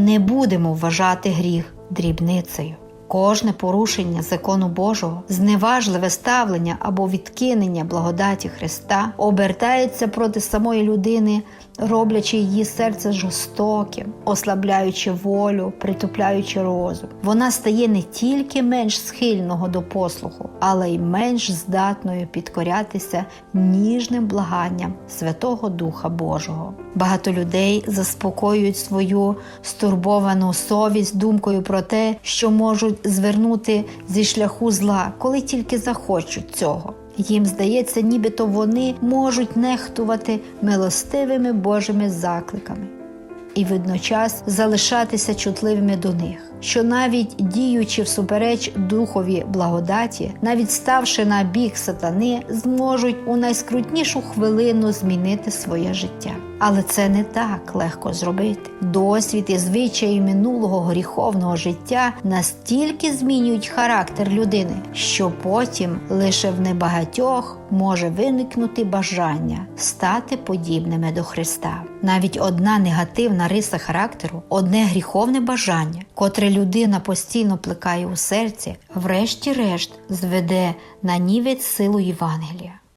не будемо вважати гріх дрібницею. Кожне порушення закону Божого, зневажливе ставлення або відкинення благодаті Христа обертається проти самої людини, роблячи її серце жорстоким, ослабляючи волю, притупляючи розум. Вона стає не тільки менш схильного до послуху, але й менш здатною підкорятися ніжним благанням Святого Духа Божого. Багато людей заспокоюють свою стурбовану совість думкою про те, що можуть звернути зі шляху зла, коли тільки захочуть цього. Їм здається, нібито вони можуть нехтувати милостивими Божими закликами і водночас залишатися чутливими до них, що навіть діючи всупереч духові благодаті, навіть ставши на бік сатани, зможуть у найскрутнішу хвилину змінити своє життя. Але це не так легко зробити. Досвід і звичаї минулого гріховного життя настільки змінюють характер людини, що потім лише в небагатьох може виникнути бажання стати подібними до Христа. Навіть одна негативна риса характеру, одне гріховне бажання, котре людина постійно плекає у серці, врешті-решт зведе на нівець силу Євангелія.